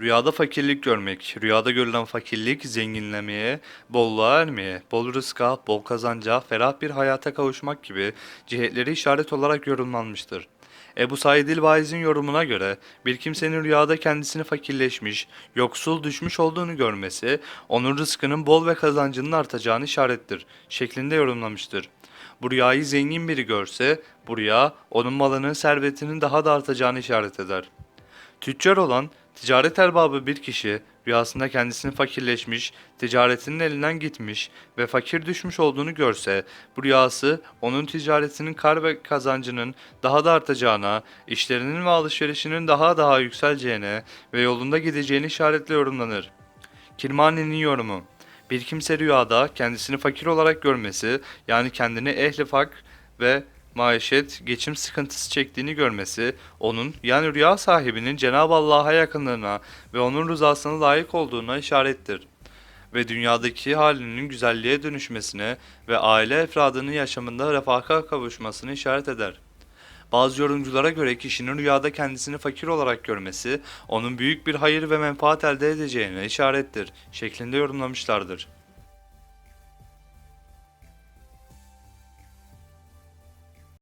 Rüyada fakirlik görmek, rüyada görülen fakirlik zenginlemeye, bolluğa ermeye, bol rızka, bol kazanca, ferah bir hayata kavuşmak gibi cihetleri işaret olarak yorumlanmıştır. Ebu Said İl-Vaiz'in yorumuna göre bir kimsenin rüyada kendisini fakirleşmiş, yoksul düşmüş olduğunu görmesi, onun rızkının bol ve kazancının artacağını işarettir şeklinde yorumlamıştır. Bu rüyayı zengin biri görse, bu rüya onun malının servetinin daha da artacağını işaret eder. Tüccar olan ticaret erbabı bir kişi rüyasında kendisini fakirleşmiş, ticaretinin elinden gitmiş ve fakir düşmüş olduğunu görse, bu rüyası onun ticaretinin kar ve kazancının daha da artacağına, işlerinin ve alışverişinin daha daha yükseleceğine ve yolunda gideceğini işaretle yorumlanır. Kirmani'nin yorumu Bir kimse rüyada kendisini fakir olarak görmesi, yani kendini ehli fakr ve maişet, geçim sıkıntısı çektiğini görmesi, onun yani rüya sahibinin Cenab-ı Allah'a yakınlığına ve onun rızasına layık olduğuna işarettir. Ve dünyadaki halinin güzelliğe dönüşmesine ve aile efradının yaşamında refaha kavuşmasını işaret eder. Bazı yorumculara göre kişinin rüyada kendisini fakir olarak görmesi, onun büyük bir hayır ve menfaat elde edeceğine işarettir şeklinde yorumlamışlardır.